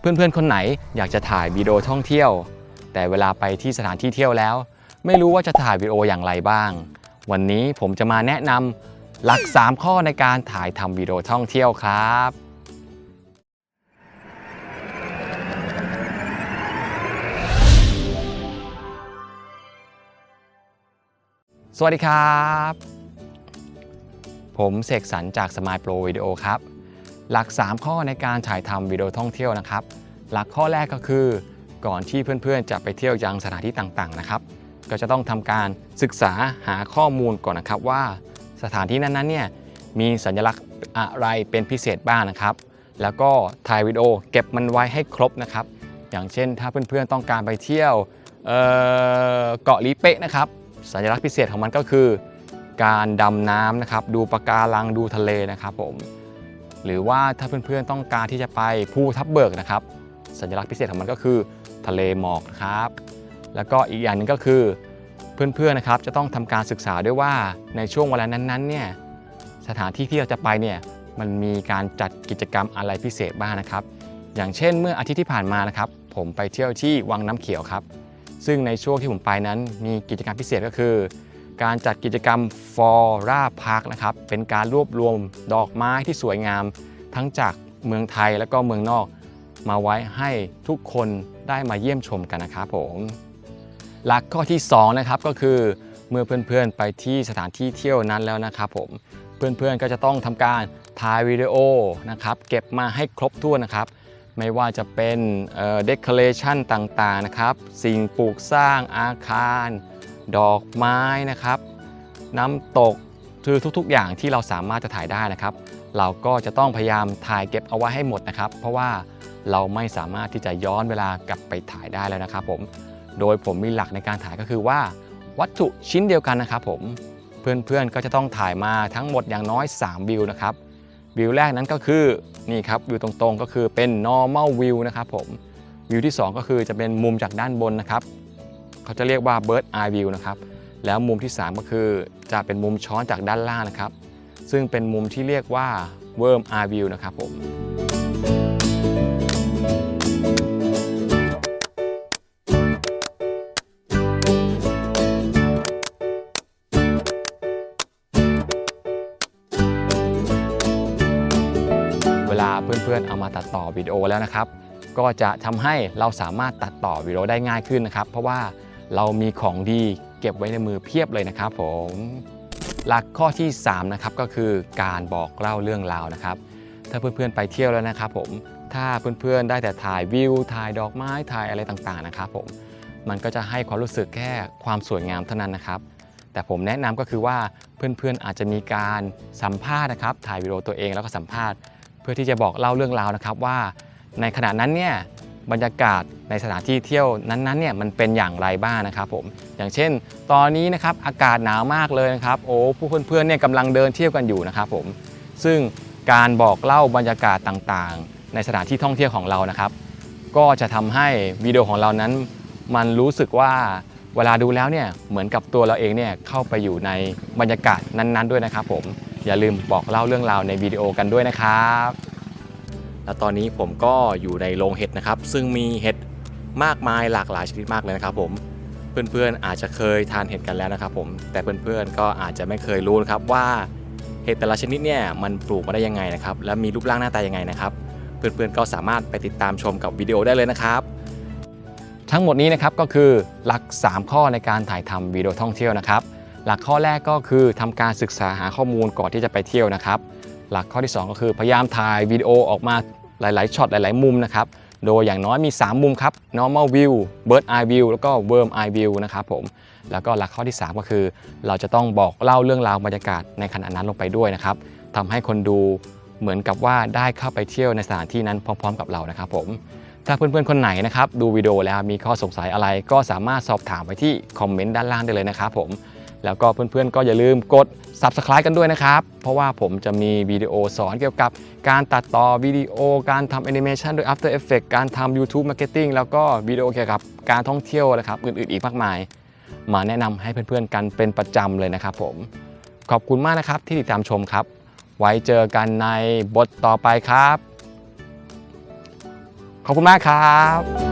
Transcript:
เพื่อนๆ คนไหนอยากจะถ่ายวิดีโอท่องเที่ยว แต่เวลาไปที่สถานที่เที่ยวแล้ว ไม่รู้ว่าจะถ่ายวิดีโออย่างไรบ้าง วันนี้ผมจะมาแนะนำหลัก 3 ข้อในการถ่ายทำวิดีโอท่องเที่ยวครับสวัสดีครับ ผมเสกสรรจากสมายโปรวิดีโอครับ หลัก 3 ข้อในการถ่ายทำวิดีโอท่องเที่ยวนะครับ หลักข้อแรกก็คือ ก่อนที่เพื่อนๆ จะไปเที่ยวยังสถานที่ต่างๆนะครับ ก็จะต้องทำการศึกษาหาข้อมูลก่อนนะครับว่าสถานที่นั้นๆเนี่ยมีสัญลักษณ์อะไรเป็นพิเศษบ้างนะครับ แล้วก็ถ่ายวิดีโอเก็บมันไว้ให้ครบนะครับ อย่างเช่นถ้าเพื่อนๆต้องการไปเที่ยวเเกาะลีเป๊ะนะครับ สัญลักษณ์พิเศษของมันก็คือ การดำน้ำนะครับ ดูปะการังดูทะเลนะครับผม หรือว่าถ้าเพื่อนๆต้องการที่จะไปภูทับเบิกนะครับ สัญลักษณ์พิเศษของมันก็คือทะเลหมอกนะครับ แล้วก็อีกอย่างหนึงก็คือเพื่อนๆนะครับจะต้องทำการศึกษาด้วยว่าในช่วงเวลานั้นๆเนี่ยสถานที่ที่เราจะไปเนี่ยมันมีการจัดกิจกรรมอะไรพิเศษบ้างนะครับ อย่างเช่นเมื่ออาทิตย์ที่ผ่านมานะครับ ผมไปเที่ยวที่วังน้ำเขียวครับ ซึ่งในช่วงที่ผมไปนั้นมีกิจกรรมพิเศษก็คือ การจัดกิจกรรมฟอร่าพาร์คนะครับเป็นการรวบรวมดอกไม้ที่สวยงาม ทั้งจากเมืองไทยและก็เมืองนอก มาไว้ให้ทุกคนได้มาเยี่ยมชมกันนะครับผมหลักข้อที่2นะครับก็คือเมื่อเพื่อนๆไปที่สถานที่เที่ยวนั้นแล้วนะครับผมเพื่อนๆก็จะต้องทำการถ่ายวิดีโอนะครับเก็บมาให้ครบถ้วนนะครับ ไม่ว่าจะเป็นเดคอเรชันต่างๆนะครับ สิ่งปลูกสร้างอาคาร ดอกไม้นะครับ น้ำตกคือทุกๆ อย่างที่เราสามารถจะถ่ายได้นะครับ เราก็จะต้องพยายามถ่ายเก็บเอาไว้ให้หมดนะครับ เพราะว่าเราไม่สามารถที่จะย้อนเวลากลับไปถ่ายได้แล้วนะครับ ผม โดยผมมีหลักในการถ่ายก็คือว่า วัตถุชิ้นเดียวกันนะครับ ผมเพื่อนๆก็จะต้องถ่ายมาทั้งหมดอย่างน้อย 3 วิวนะครับวิวแรกนั้นก็คือนี่ครับวิวตรงๆ ก็คือเป็น normal view นะครับผมวิวที่ 2 ก็คือจะเป็นมุมจากด้านบนนะครับ เขาจะเรียกว่า bird eye view นะครับ แล้วมุมที่ 3 ก็คือจะเป็นมุมช้อนจากด้านล่างนะครับ ซึ่งเป็นมุมที่เรียกว่า worm eye view นะครับผมเวลาเพื่อนๆ เอามาตัดต่อวิดีโอแล้วนะครับ ก็จะทำให้เราสามารถตัดต่อวิดีโอได้ง่ายขึ้นนะครับ เพราะว่า เรามีของดีเก็บไว้ในมือเพียบเลยนะครับผมหลักข้อที่3นะครับก็คือการบอกเล่าเรื่องราวนะครับ ถ้าเพื่อนๆไปเที่ยวแล้วนะครับผมถ้าเพื่อนๆได้แต่ถ่ายวิวถ่ายดอกไม้ถ่ายอะไรต่างๆนะครับผมมันก็จะให้ความรู้สึกแค่ความสวยงามเท่านั้นนะครับแต่ผมแนะนำก็คือว่าเพื่อนๆอาจจะมีการสัมภาษณ์นะครับ ถ่ายวิดีโอตัวเองแล้วก็สัมภาษณ์ เพื่อที่จะบอกเล่าเรื่องราวนะครับว่า ในขณะนั้นเนี่ย บรรยากาศในสถานที่เที่ยวนั้นๆเนี่ยมันเป็นอย่างไรบ้างนะครับผมอย่างเช่น ตอนนี้นะครับอากาศหนาวมากเลยนะครับโอ้ผู้เพื่อนๆเนี่ยกำลังเดินเที่ยวกันอยู่นะครับผมซึ่งการบอกเล่าบรรยากาศต่างๆ ในสถานที่ท่องเที่ยวของเรานะครับ ก็จะทำให้วิดีโอของเรานั้น มันรู้สึกว่าเวลาดูแล้วเนี่ยเหมือนกับตัวเราเองเนี่ยเข้าไปอยู่ในบรรยากาศนั้นๆ ด้วยนะครับผมอย่าลืมบอกเล่าเรื่องราวในวิดีโอกันด้วยนะครับ และตอนนี้ผมก็อยู่ในโรงเห็ดนะครับ ซึ่งมีเห็ดมากมายหลากหลายชนิดมากเลยนะครับ ผมเพื่อนๆอาจจะเคยทานเห็ดกันแล้วนะครับ ผมแต่เพื่อนๆก็อาจจะไม่เคยรู้นะครับว่าเห็ดแต่ละชนิดเนี่ยมันปลูกมาได้ยังไงนะครับ และมีรูปร่างหน้าตายังไงนะครับ เพื่อนๆก็สามารถไปติดตามชมกับวิดีโอได้เลยนะครับ ทั้งหมดนี้นะครับก็คือหลัก 3 ข้อในการถ่ายทำวิดีโอท่องเที่ยวนะครับ หลักข้อแรกก็คือทำการศึกษาหาข้อมูลก่อนที่จะไปเที่ยวนะครับ หลักข้อที่ 2 ก็คือพยายามถ่ายวิดีโอออกมา หลายๆช็อตหลาย ๆ มุมนะครับโดยอย่างน้อยมี 3 มุมครับ normal view bird eye view แล้วก็ worm eye view นะครับผมแล้วก็หลักข้อที่ 3 ก็คือ เราจะต้องบอกเล่าเรื่องราวบรรยากาศในขณะนั้นลงไปด้วยนะครับทำให้คนดูเหมือนกับว่าได้เข้าไปเที่ยวในสถานที่นั้นพร้อม ๆ กับเรานะครับผมถ้าเพื่อนๆ คนไหนนะครับดูวิดีโอแล้วมีข้อสงสัยอะไรก็สามารถสอบถามไปที่คอมเมนต์ด้านล่างได้เลยนะครับผม แล้วก็เพื่อนๆ ก็อย่าลืมกด Subscribe กันด้วยนะครับ เพราะว่าผมจะมีวิดีโอสอนเกี่ยวกับการตัดต่อวิดีโอ การทำแอนิเมชันโดย After Effects การทำ YouTube Marketing แล้วก็วิดีโอเกี่ยวกับการท่องเที่ยวนะครับ อื่นๆ อีกมากมาย มาแนะนำให้เพื่อนๆ กันเป็นประจำเลยนะครับผม ขอบคุณมากนะครับที่ติดตามชมครับ ไว้เจอกันในบทต่อไปครับขขอบคุณมากครับ